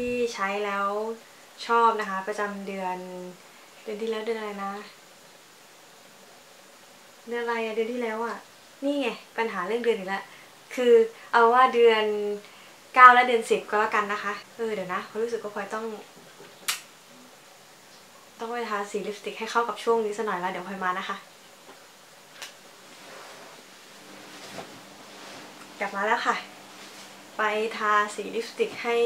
ที่ใช้แล้วชอบนะคะ ประจำเดือน เดือนที่แล้วเดือนอะไรนะเดือนอะไรอะเดือนที่แล้วอะนี่ไงปัญหาเรื่องเดือนอีกแล้วคือเอาว่าเดือนเก้าและเดือนสิบก็แล้วกันนะคะเออเดี๋ยวนะเพรารู้สึกว่าพลอยต้อง ต้องไปทาสีลิปสติกให้เข้ากับช่วงนี้สักหน่อยแล้วเดี๋ยวพลอยมานะคะ กลับมาแล้วค่ะ ไปทาสีลิปสติกให้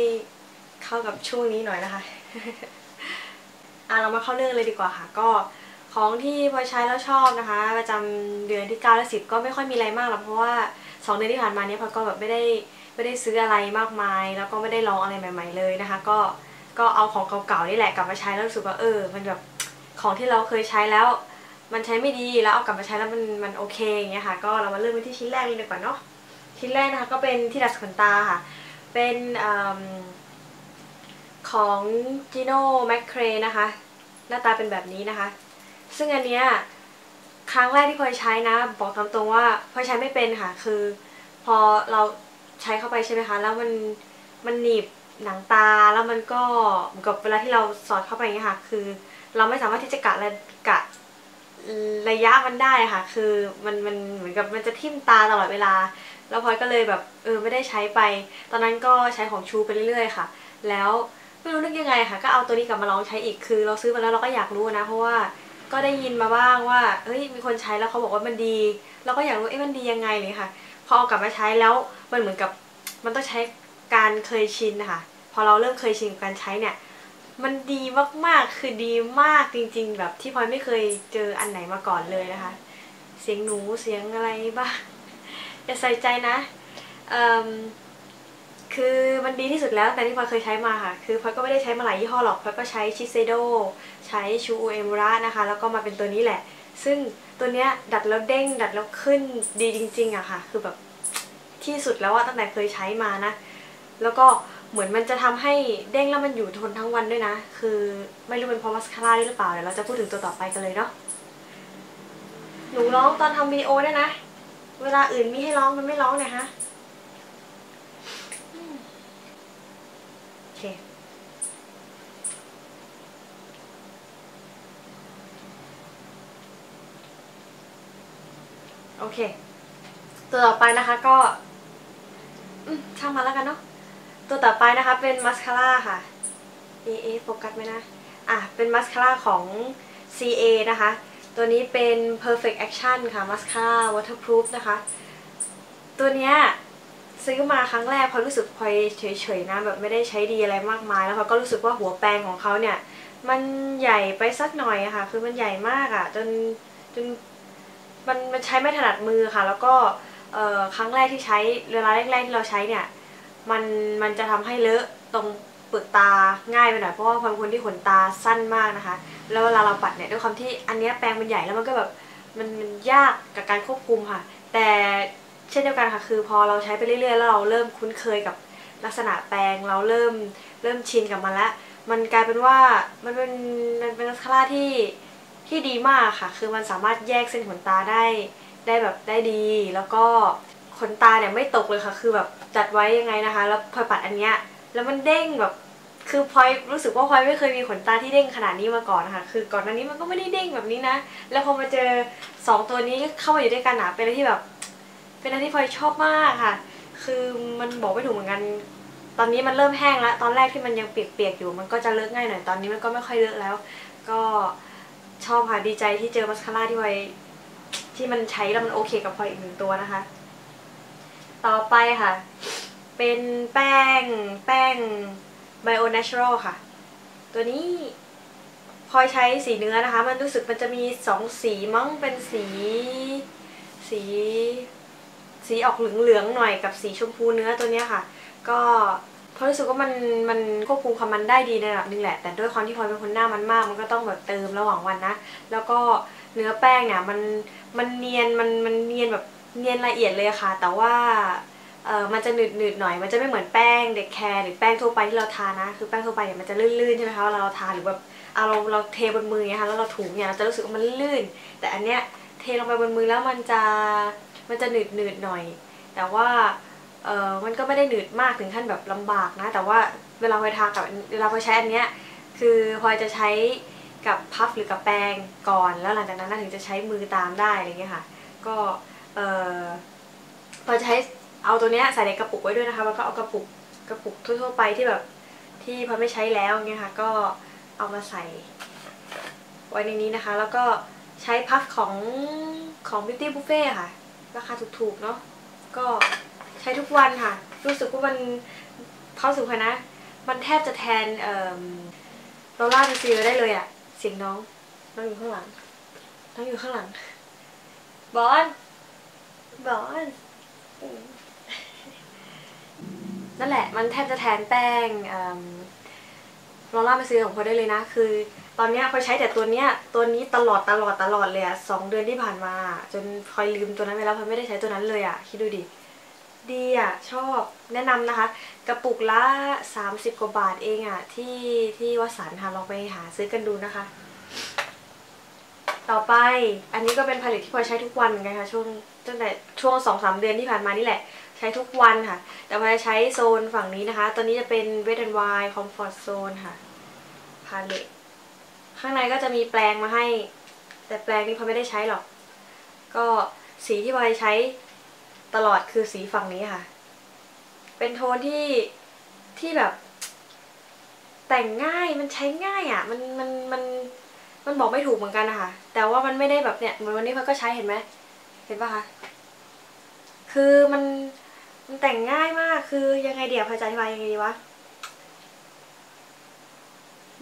เข้ากับช่วงนี้หน่อยนะคะอะเรามาเข้าเรื่องเลยดีกว่าค่ะ ก็ของที่พอใช้แล้วชอบนะคะ ประจำเดือนที่9และ10 ก็ไม่ค่อยมีอะไรมากหรอกเพราะว่า 2 เดือนที่ผ่านมาเนี้ยพอก็แบบไม่ได้ไม่ได้ซื้ออะไรมากมาย แล้วก็ไม่ได้ลองอะไรใหม่ ๆ เลยนะคะ ก็ก็เอาของเก่าๆนี่แหละกลับมาใช้แล้วรู้สึกว่าเออ มันแบบของที่เราเคยใช้แล้ว มันใช้ไม่ดีแล้วเอากลับมาใช้แล้วมันมันโอเคอย่างเงี้ยค่ะก็เรามาเริ่มกันที่ชิ้นแรกเลยดีกว่าเนาะชิ้นแรกนะคะก็เป็นที่ดัดขนตาค่ะ เป็นอ ของ Gino m c c r a e นะคะ หน้าตาเป็นแบบนี้นะคะ ซึ่งอันเนี้ยครั้งแรกที่พลอยใช้นะ บอกตามตรงว่าพลอยใช้ไม่เป็นค่ะ คือ พอเราใช้เข้าไปใช่ไหมคะ แล้วมันมันหนีบหนังตาแล้วมันก็เหมือนกับเวลาที่เราสอดเข้าไปอย่างเงี้ยค่ะ คือ เราไม่สามารถที่จะกะระกะระยะมันได้ค่ะ คือมันมันเหมือนกับมันจะทิ่มตาตลอดเวลา แล้วพลอยก็เลยแบบเออไม่ได้ใช้ไป ตอนนั้นก็ใช้ของชูไปเรื่อยๆค่ะ แล้ว ไม่รู้นึกยังไงค่ะ ก็เอาตัวนี้กลับมาลองใช้อีกคือ เราซื้อมาแล้วเราก็อยากรู้นะ เพราะว่าก็ได้ยินมาบ้างว่าเฮ้ยมีคนใช้แล้วเขาบอกว่ามันดี เราก็อยากรู้เอ๊ะมันดียังไงเลยค่ะ พอเอากลับมาใช้แล้วมันเหมือนกับมันต้องใช้การเคยชินนะคะพอเราเริ่มเคยชินกับการใช้เนี่ย มันดีมากๆคือดีมากจริง ๆ แบบที่พลอยไม่เคยเจออันไหนมาก่อนเลยนะคะ เสียงหนูเสียงอะไรบ้างอย่าใส่ใจนะ คือมันดีที่สุดแล้วแต่ที่พลอยเคยใช้มาค่ะ คือพลอยก็ไม่ได้ใช้มาหลายยี่ห้อหรอกพลอยก็ใช้ชิเซโดใช้ชูเอมระนะคะ แล้วก็มาเป็นตัวนี้แหละ ซึ่งตัวเนี้ยดัดแล้วเด้ง ดัดแล้วขึ้นดีจริงๆอะค่ะ คือแบบที่สุดแล้วอะตั้งแต่เคยใช้มานะ แล้วก็เหมือนมันจะทำให้เด้งแล้วมันอยู่ทนทั้งวันด้วยนะ คือไม่รู้เป็นเพราะมัสคาร่าหรือเปล่าเดี๋ยวเราจะพูดถึงตัวต่อไปกันเลยเนาะหนูร้องตอนทำวิดีโอได้นะ เวลาอื่นมีให้ร้องมันไม่ร้องเนี่ยฮะโอเค โอเค ตัวต่อไปนะคะก็ช่างมาแล้วกันเนาะตัวต่อไปนะคะเป็นมัสคาร่าค่ะเอเอโฟกัสไหมนะ อะ เป็นมัสคาร่าของ CA นะคะ ตัวนี้เป็น perfect action ค่ะมัสคาร่า waterproof นะคะ ตัวเนี้ยซื้อมาครั้งแรกพอรู้สึกพอยเฉยๆนะแบบไม่ได้ใช้ดีอะไรมากมาย แล้วพอก็รู้สึกว่าหัวแปรงของเขาเนี่ย มันใหญ่ไปสักหน่อยค่ะ คือมันใหญ่มากอะจนจน มันมันใช้ไม่ถนัดมือค่ะ แล้วก็ครั้งแรกที่ใช้เวลาแรกๆที่เราใช้เนี่ยมันมันจะทำให้เลอะตรงเปลือกตาง่ายไปหน่อยเพราะว่าพลอยเป็นคนที่ขนตาสั้นมากนะคะ แล้วเวลาเราปัดเนี่ยด้วยความที่อันนี้แปรงมันใหญ่แล้วมันก็แบบมันมันยากกับการควบคุมค่ะ แต่เช่นเดียวกันค่ะคือพอเราใช้ไปเรื่อยๆแล้วเราเริ่มคุ้นเคยกับลักษณะแปรงเราเริ่มเริ่มชินกับมันแล้วมันกลายเป็นว่ามันเป็นมันเป็นลักษณะที่ ที่ดีมากค่ะ คือมันสามารถแยกเส้นขนตาได้ได้แบบได้ดี แล้วก็ขนตาเนี่ยไม่ตกเลยค่ะ คือแบบจัดไว้ยังไงนะคะ แล้วพอปัดอันเนี้ยแล้วมันเด้งแบบคือพลอยรู้สึกว่าพลอยไม่เคยมีขนตาที่เด้งขนาดนี้มาก่อนนะคะคือก่อนหน้านี้มันก็ไม่ได้เด้งแบบนี้นะ แล้วพอมาเจอ 2 ตัวนี้เข้ามาอยู่ด้วยกันนะเป็นอะไรที่แบบ เป็นอะไรที่พลอยชอบมากค่ะ คือมันบอกไม่ถูกเหมือนกัน ตอนนี้มันเริ่มแห้งแล้ว ตอนแรกที่มันยังเปียกๆอยู่ มันก็จะเลอะง่ายหน่อย ตอนนี้มันก็ไม่ค่อยเลอะแล้ว ก็ ชอบค่ะดีใจที่เจอมัสคาร่าที่พลอยที่มันใช้แล้วมันโอเคกับพลอยอีกหนึ่งตัวนะคะ ต่อไปค่ะ เป็นแป้งแป้ง Bio Natural ค่ะ ตัวนี้พลอยใช้สีเนื้อนะคะ มันรู้สึกมันจะมีสองสีมั้งเป็นสี สี สีออกเหลืองๆหน่อยกับสีชมพูเนื้อตัวนี้ค่ะ ก็ พอรู้สึกว่ามันมันควบคุมความมันได้ดีในระดับหนึ่งแหละ แต่ด้วยความที่พลอยเป็นคนหน้ามันมาก มันก็ต้องแบบเติมระหว่างวันนะ แล้วก็เนื้อแป้งเนี่ยมันมันเนียนมันมันเนียนแบบเนียนละเอียดเลยค่ะ แต่ว่าเออมันจะหนืดหนืดหน่อย มันจะไม่เหมือนแป้งเด็กแคร์หรือแป้งทั่วไปที่เราทานะ คือแป้งทั่วไปเนี่ยมันจะลื่นๆใช่ไหมคะเวลาเราทาหรือแบบเอาเราเราเทบนมือเนี่ยค่ะแล้วเราถูเนี่ยเราจะรู้สึกว่ามันลื่น แต่อันเนี้ยเทลงไปบนมือแล้วมันจะมันจะหนืดหนืดหน่อย แต่ว่า เออมันก็ไม่ได้หนืดมากถึงขั้นแบบลำบากนะ แต่ว่าเวลาพลอยทากับเวลาพลอยใช้อันเนี้ยคือพลอยจะใช้กับพัฟหรือกับแปรงก่อน แล้วหลังจากนั้นถึงจะใช้มือตามได้อะไรเงี้ยค่ะ ก็เออพลอยจะใช้เอาตัวเนี้ยใส่ในกระปุกไว้ด้วยนะคะแล้วก็เอากระปุกกระปุกทั่วๆไปที่แบบที่พลอยไม่ใช้แล้วเงี้ยค่ะ ก็เอามาใส่ไว้ในนี้นะคะ แล้วก็ใช้พัฟของของ Beauty Buffet ค่ะ ราคาถูกๆเนาะก็ ใช้ทุกวันค่ะ รู้สึกว่ามันเข้าสู่คณะมันแทบจะแทนเอ่อโรล่าเซียได้เลยอะเสียงน้องน้องอยู่ข้างหลังน้องอยู่ข้างหลัง บอลบอลนั่นแหละ มันแทบจะแทนแป้งโรล่าเซียของพอได้เลยนะ คือ ตอนเนี้ยพอใช้แต่ตัวเนี้ย ตัวนี้ตลอดตลอดตลอดเลยอะสองเดือนที่ผ่านมา จนพลอยลืมตัวนั้นไปแล้วพลอยไม่ได้ใช้ตัวนั้นเลยอะคิดดูดิ ดีอะชอบแนะนำนะคะ กระปุกละ 30 กว่าบาทเองอะ ที่ที่วสันค่ะลองไปหาซื้อกันดูนะคะ ต่อไปอันนี้ก็เป็นผลิตที่พลอยใช้ทุกวันเหมือนกันค่ะช่วงตั้งแต่ช่วงสองสามเดือนที่ผ่านมานี่แหละ ใช้ทุกวันค่ะ แต่พลอยใช้โซนฝั่งนี้นะคะ ตอนนี้จะเป็น Wet n Wild Comfort Zone ค่ะพาเลตข้างในก็จะมีแปรงมาให้ แต่แปรงนี้พลอยไม่ได้ใช้หรอก ก็สีที่พลอยใช้ ตลอดคือสีฝั่งนี้ค่ะ เป็นโทนที่ที่แบบ แต่งง่ายมันใช้ง่ายอะ มันมันมันมันบอกไม่ถูกเหมือนกันนะคะแต่ว่ามันไม่ได้แบบเนี่ยเหมือนวันนี้พันก็ใช้เห็นไหมเห็นปะคะคือมันมันแต่งง่ายมากคือยังไงเดี๋ยวพระจะอธิบายยังไงดีวะ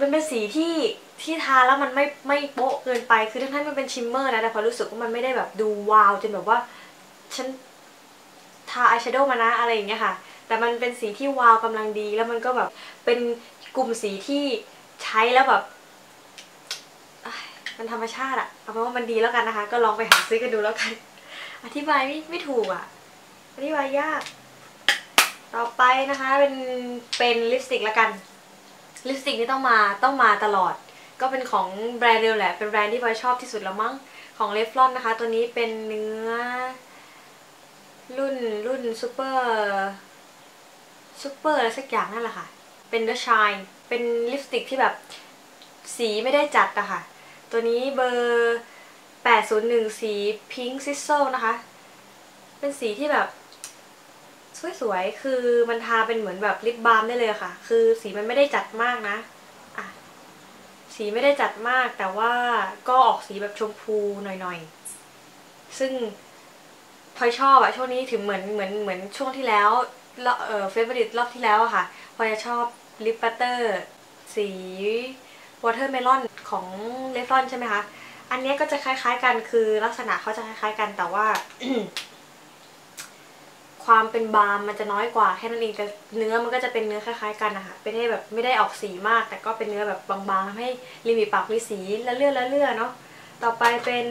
มันเป็นสีที่ที่ทาแล้วมันไม่ไม่โป๊ะเกินไป คือทั้งที่มันเป็นชิมเมอร์นะ แต่พอรู้สึกว่ามันไม่ได้แบบดูวาวจนแบบว่า ฉัน ทาอายแชโดว์มานะอะไรอย่างเงี้ยค่ะ แต่มันเป็นสีที่วาวกำลังดี แล้วมันก็แบบเป็นกลุ่มสีที่ใช้แล้วแบบมันธรรมชาติอะเอาเป็นว่ามันดีแล้วกันนะคะ ก็ลองไปหาซื้อกันดูแล้วกัน อธิบายไม่ไม่ถูกอะอธิบายยาก ต่อไปนะคะเป็นเป็นลิปสติกแล้วกัน ลิปสติกนี่ต้องมาต้องมาตลอด ก็เป็นของแบรนด์เดียวแหละ เป็นแบรนด์ที่พลอยชอบที่สุดแล้วมั้ง ของเลฟลอนนะคะ ตัวนี้เป็นเนื้อ รุ่นรุ่นซูเปอร์ซูเปอร์อะไรสักอย่างนั่นแหละค่ะ เป็นเนื้อชายเป็นลิปสติกที่แบบสีไม่ได้จัดอะค่ะ ตัวนี้เบอร์ 801 สีพิงค์ซิสโซนะคะ เป็นสีที่แบบ สวยๆ คือมันทาเป็นเหมือนแบบลิปบาล์มได้เลยค่ะ คือสีมันไม่ได้จัดมากนะอะสีไม่ได้จัดมากแต่ว่าก็ออกสีแบบชมพูหน่อยๆ ซึ่ง อยชอบอะช่วงนี้ถึงเหมือนเหมือนเหมือนช่วงที่แล้วเออเฟเวอริตรอบที่แล้วอะค่ะพอยจะชอบลิปบัตเตอร์สีวอเตอร์เมลอนของเลฟรอนใช่ไหมคะ อันนี้ก็จะคล้ายๆกันคือลักษณะเขาจะคล้ายๆกันแต่ว่า ความเป็นบาร์มมันจะน้อยกว่าแค่นั้นเองแต่เนื้อมันก็จะเป็นเนื้อคล้ายๆกันนะคะเป็นให้แบบไม่ได้ออกสีมาก แต่ก็เป็นเนื้อแบบบางๆทำให้ริมิปากมีสีละเลื่อนละเลื่อนเนาะต่อไปเป็น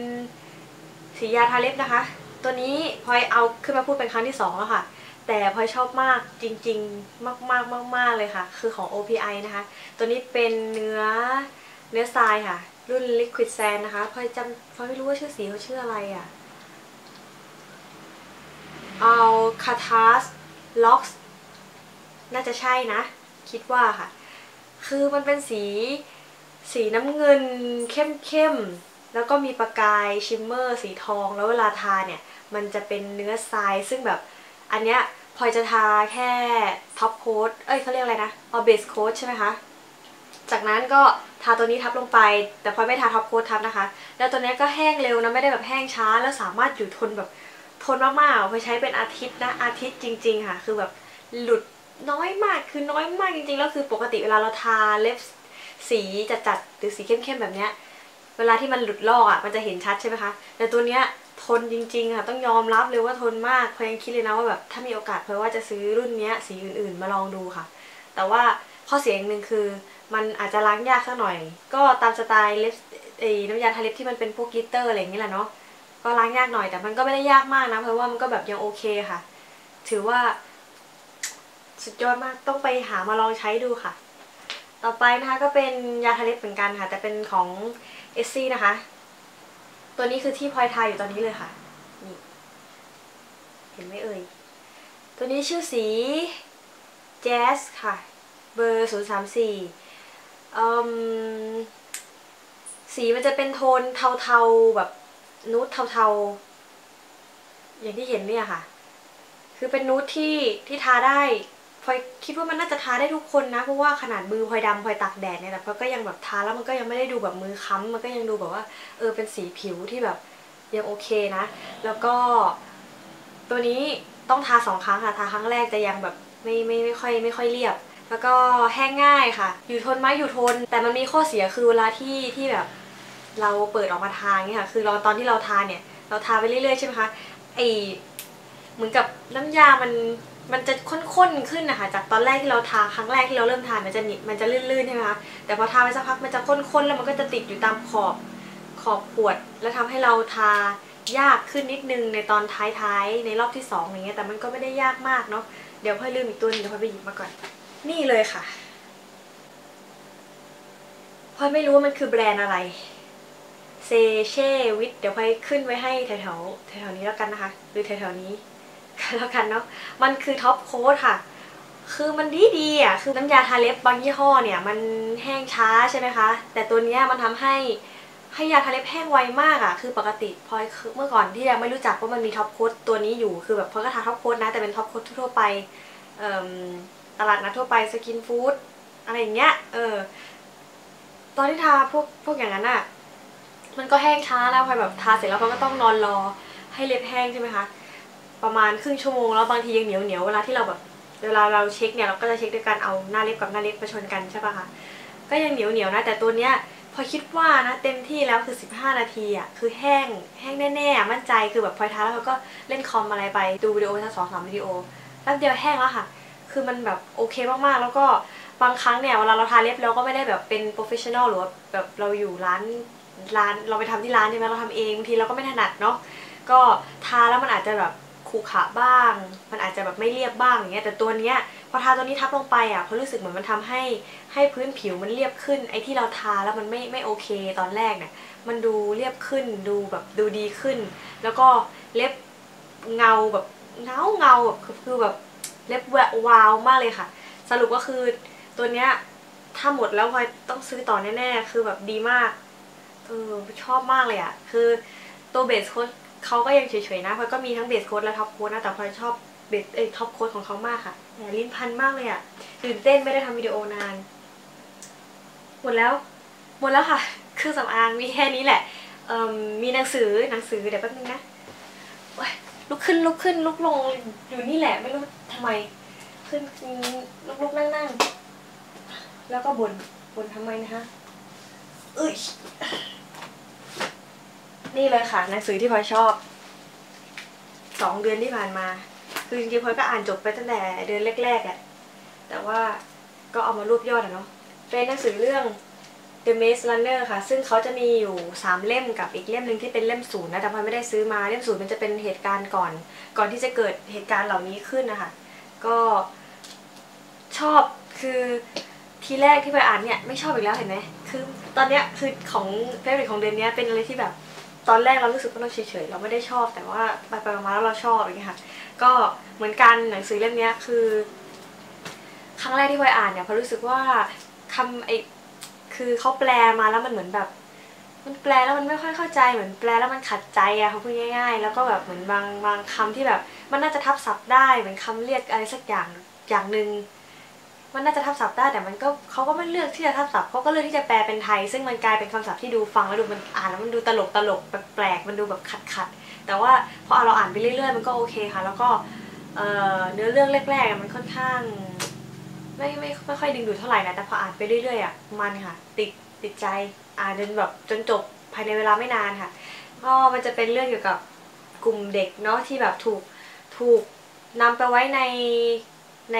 สียาทาเล็บนะคะ ตัวนี้พลอยเอาขึ้นมาพูดเป็นครั้งที่สองแล้วค่ะ แต่พลอยชอบมากจริงๆ มากๆมากๆเลยค่ะ คือของ OPI นะคะ ตัวนี้เป็นเนื้อเนื้อทรายค่ะ รุ่น Liquid Sand นะคะพลอยจำพลอยไม่รู้ว่าชื่อสีเขาชื่ออะไรอะ่ะเอาคาทาสล็อกน่าจะใช่นะ คิดว่าค่ะ คือมันเป็นสีสีน้ำเงินเข้มๆ แล้วก็มีประกายชิมเมอร์สีทอง แล้วเวลาทาเนี่ย มันจะเป็นเนื้อทรายซึ่งแบบ อันเนี้ยพลอยจะทาแค่ท็อปโค้ดเอ้ยเขาเรียกอะไรนะเอาเบสโค้ดใช่ไหมคะ จากนั้นก็ทาตัวนี้ทับลงไป แต่พลอยไม่ทาท็อปโค้ดทับนะคะ แล้วตัวนี้ก็แห้งเร็วนะไม่ได้แบบแห้งช้า แล้วสามารถอยู่ทนแบบทนมากๆพลอยใช้เป็นอาทิตย์นะอาทิตย์จริง ๆ ค่ะ คือแบบหลุดน้อยมากคือน้อยมากจริงๆแล้วคือปกติเวลาเราทาเล็บสีจัดๆหรือสีเข้มๆแบบเนี้ย เวลาที่มันหลุดลอกอะมันจะเห็นชัดใช่ไหมคะ แต่ตัวเนี้ยทนจริงๆค่ะต้องยอมรับเลยว่าทนมากเพลยังคิดเลยนะว่าแบบถ้ามีโอกาสเพลว่าจะซื้อรุ่นเนี้ยสีอื่นๆมาลองดูค่ะ แต่ว่าข้อเสียอย่างหนึ่งคือมันอาจจะล้างยากสักหน่อย ก็ตามสไตล์เล็บไอ้น้ำยาทาเล็บที่มันเป็นพวกกลิตเตอร์อะไรอย่างนี้แหละเนาะก็ล้างยากหน่อยแต่มันก็ไม่ได้ยากมากนะเพราะว่ามันก็แบบยังโอเคค่ะ ถือว่า สุดยอดมากต้องไปหามาลองใช้ดูค่ะ ต่อไปนะคะก็เป็นยาทาเล็บเหมือนกันค่ะ แต่เป็นของเอสซี่นะคะ ตัวนี้คือที่พลอยทาอยู่ตอนนี้เลยค่ะ นี่ เห็นไหมเอ่ย ตัวนี้ชื่อสีแจ๊สค่ะ เบอร์ศูนย์สามสี่สีมันจะเป็นโทนเทาๆแบบนูดเทาๆ อย่างที่เห็นเนี่ยค่ะ คือเป็นนูดที่ที่ทาได้ พลอยคิดว่ามันน่าจะทาได้ทุกคนนะ เพราะว่าขนาดมือพลอยดำพลอยตากแดดเนี่ยแต่พลอยก็ยังแบบทาแล้วมันก็ยังไม่ได้ดูแบบมือค้ำมันก็ยังดูแบบว่า เออเป็นสีผิวที่แบบยังโอเคนะ แล้วก็ ตัวนี้ต้องทาสองครั้งค่ะ ทาครั้งแรกจะยังแบบไม่ไม่ไม่ค่อยไม่ค่อยเรียบ แล้วก็แห้งง่ายค่ะ อยู่ทนไหมอยู่ทน แต่มันมีข้อเสียคือเวลาที่ที่แบบ เราเปิดออกมาทาเนี่ยค่ะ คือเราตอนที่เราทาเนี่ย เราทาไปเรื่อยๆใช่ไหมคะไอเหมือนกับน้ำยามัน มันจะข้นๆขึ้นนะคะ จากตอนแรกที่เราทาครั้งแรกที่เราเริ่มทามันจะนิมันจะลื่นๆใช่ไหมคะแต่พอทาไปสักพักมันจะข้นๆแล้วมันก็จะติดอยู่ตามขอบขอบขวด แล้วทำให้เราทายากขึ้นนิดนึงในตอนท้ายๆในรอบที่สองอย่างเงี้ยแต่มันก็ไม่ได้ยากมากเนาะเดี๋ยวพ่อยลืมอีกตัวนึงเดี๋ยวพ่อยไปหยิบมาก่อน นี่เลยค่ะพ่อยไม่รู้ว่ามันคือแบรนด์อะไรเซเช่วิทเดี๋ยวพ่อยขึ้นไว้ให้แถวๆแถวๆนี้แล้วกันนะคะ หรือแถวๆนี้ แล้วกันเนาะมันคือท็อปโค้ดค่ะ คือมันดีดีอะคือน้ำยาทาเล็บบางยี่ห้อเนี่ย มันแห้งช้าใช่ไหมคะ แต่ตัวนี้มันทำให้ให้ยาทาเล็บแห้งไวมากอะ คือปกติพลอยเมื่อก่อนที่ยังไม่รู้จักว่ามันมีท็อปโค้ดตัวนี้อยู่คือแบบพลอยก็ทาท็อปโค้ดนะแต่เป็นท็อปโค้ดทั่วไปตลาดนัดทั่วไปสกินฟู้ดอะไรอย่างเงี้ยเออตอนที่ทาพวกพวกอย่างนั้นอะมันก็แห้งช้าแล้วพลอยแบบทาเสร็จแล้วพลอยก็ต้องนอนรอให้เล็บแห้งใช่ไหมคะ ประมาณครึ่งชั่วโมงแล้วบางทียังเหนียวเหนียวเวลาที่เราแบบเวลาเราเช็คเนี่ยเราก็จะเช็คด้วยการเอาหน้าเล็บกับหน้าเล็บมาชนกันใช่ปะคะก็ยังเหนียวเหนียวนะแต่ตัวเนี้ยพอคิดว่านะเต็มที่แล้วคือ 15 นาทีอะคือแห้งแห้งแน่ๆมั่นใจคือแบบพลอยท้าแล้วก็เล่นคอมอะไรไปดูวิดีโอสักสองสามวิดีโอแป๊บเดียวแห้งแล้วค่ะ คือมันแบบโอเคมากๆ แล้วก็บางครั้งเนี่ยเวลาเราทาเล็บเราก็ไม่ได้แบบเป็นโปรเฟชชั่นอลหรือว่าแบบเราอยู่ร้านร้านเราไปทำที่ร้านใช่ไหมเราทำเองบางทีเราก็ไม่ถนัดเนาะก็ทาแล้วมันอาจจะแบบ ขูขะบ้าง มันอาจจะแบบไม่เรียบบ้างอย่างเงี้ยแต่ตัวเนี้ยพอทาตัวนี้ทับลงไปอะเขารู้สึกเหมือนมันทำให้ให้พื้นผิวมันเรียบขึ้น ไอ้ที่เราทาแล้วมันไม่ไม่โอเคตอนแรกเนี่ยมันดูเรียบขึ้นดูแบบดูดีขึ้น แล้วก็เล็บเงาแบบเงาเงาแบบคือแบบเล็บแวววาวมากเลยค่ะ สรุปก็คือตัวเนี้ยถ้าหมดแล้วพลอยต้องซื้อต่อแน่ๆ คือแบบดีมากเออชอบมากเลยอะ คือตัวเบสโค้ เขาก็ยังเฉยๆนะพลอยก็มีทั้งเบสโค้ดและท็อปโค้ดนะแต่พลอยชอบเบสเอ้ท็อปโค้ดของเขามากค่ะหลิ้นพันมากเลยอะตื่นเต้นไม่ได้ทำวิดีโอนาน หมดแล้วหมดแล้วค่ะเครื่องสำอางมีแค่นี้แหละมีหนังสือหนังสือเดี๋ยวแป๊บนึงนะลุกขึ้นลุกขึ้นลุกลงอยู่นี่แหละไม่รู้ทำไม ขึ้นลุกลุกนั่งนั่งแล้วก็บนบนทำไมนะคะเอ้ย นี่เลยค่ะหนังสือที่พลอยชอบสองเดือนที่ผ่านมา คือจริงๆพลอยก็อ่านจบไปตั้งแต่เดือนแรกๆแหละแต่ว่าก็เอามารวบยอดอะเนาะเป็นหนังสือเรื่อง The Maze Runner ค่ะ ซึ่งเขาจะมีอยู่ 3 เล่มกับอีกเล่มหนึ่งที่เป็นเล่มศูนย์นะ แต่พลอยไม่ได้ซื้อมาเล่มศูนย์มันจะเป็นเหตุการณ์ก่อน ก่อนที่จะเกิดเหตุการณ์เหล่านี้ขึ้นนะคะก็ชอบคือทีแรกที่ไปอ่านเนี่ยไม่ชอบอีกแล้วเห็นไหมคือตอนเนี้ยคือของเฟรนด์ของเดือนนี้เป็นอะไรที่แบบ ตอนแรกเรารู้สึกว่าเราเฉยๆเราไม่ได้ชอบ แต่ว่าไปไปมาแล้วเราชอบอย่างเงี้ยค่ะ ก็เหมือนกันหนังสือเล่มนี้คือ ครั้งแรกที่พลอยอ่านเนี่ยพอรู้สึกว่าคำไอคือเขาแปลมาแล้วมันเหมือนแบบ มันแปลแล้วมันไม่ค่อยเข้าใจเหมือนแปลแล้วมันขัดใจอะเขาพูดง่าย ๆ แล้วก็แบบเหมือนบางบางคำที่แบบ มันน่าจะทับศัพท์ได้เหมือนคำเรียกอะไรสักอย่างอย่างหนึ่ง มันน่าจะทับศัพท์ได้แต่มันก็เขาก็ไม่เลือกที่จะทับศัพท์เขาก็เลือกที่จะแปลเป็นไทย ซึ่งมันกลายเป็นคำศัพท์ที่ดูฟังแล้วดูมันอ่านแล้วมันดูตลกตลกแปลกๆมันดูแบบขัดขัดแต่ว่าพอเราอ่านไปเรื่อยๆ มันก็โอเคค่ะ แล้วก็เนื้อเรื่องแรกๆมันค่อนข้าง ไม่ไม่ไม่ค่อยดึงดูดเท่าไหร่นะแต่พออ่านไปเรื่อยๆอะมันค่ะ ติดติดใจอ่านจนแบบจนจบภายในเวลาไม่นานค่ะก็มันจะเป็นเรื่องเกี่ยวกับกลุ่มเด็กเนาะที่แบบถูกถูกนำไปไว้ในใน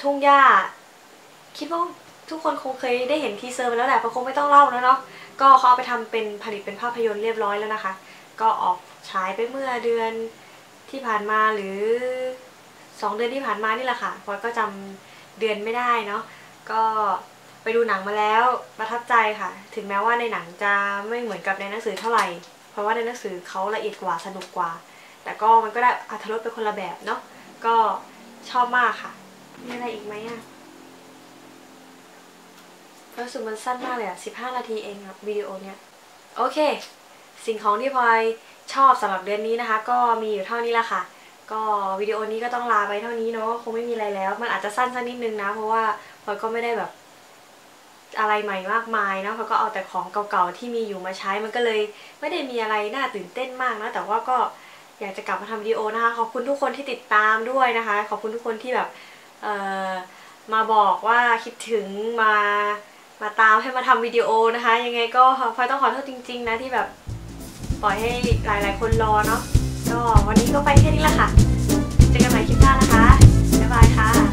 ทุ่งหญ้า คิดว่าทุกคนคงเคยได้เห็นทีเซอร์ไปแล้วแหละเพราะคงไม่ต้องเล่าแล้วเนาะก็เขาเอาไปทำเป็นผลิตเป็นภาพยนตร์เรียบร้อยแล้วนะคะ ก็ออกฉายไปเมื่อเดือนที่ผ่านมาหรือสองเดือนที่ผ่านมานี่แหละค่ะพอยก็จำเดือนไม่ได้เนาะก็ไปดูหนังมาแล้วประทับใจค่ะ ถึงแม้ว่าในหนังจะไม่เหมือนกับในหนังสือเท่าไหร่ เพราะว่าในหนังสือเขาละเอียดกว่าสนุกกว่า แต่ก็มันก็ได้อัธรสเป็นคนละแบบเนาะก็ชอบมากค่ะ มีอะไรอีกไหมอะรู้สึกมันสั้นมากเลยอะ15 นาทีเองอะวิดีโอเนี้ย โอเค สิ่งของที่พลอยชอบสำหรับเดือนนี้นะคะ ก็มีอยู่เท่านี้ละค่ะ ก็วิดีโอนี้ก็ต้องลาไปเท่านี้เนาะคงไม่มีอะไรแล้ว มันอาจจะสั้นสักนิดนึงนะ เพราะว่าพลอยก็ไม่ได้แบบอะไรใหม่มากมายเนาะพลอยก็เอาแต่ของเก่าๆที่มีอยู่มาใช้มันก็เลย ไม่ได้มีอะไรน่าตื่นเต้นมากนะ แต่ว่าก็อยากจะกลับมาทำวิดีโอนะคะ ขอบคุณทุกคนที่ติดตามด้วยนะคะ ขอบคุณทุกคนที่แบบ มาบอกว่าคิดถึงมามาตามให้มาทำวิดีโอนะคะ ยังไงก็พลอยต้องขอโทษจริง ๆ นะที่แบบปล่อยให้หลายๆ คนรอเนาะก็วันนี้ก็ไปแค่นี้แหละค่ะ เจอกันใหม่คลิปหน้านะคะ บ๊ายบายค่ะ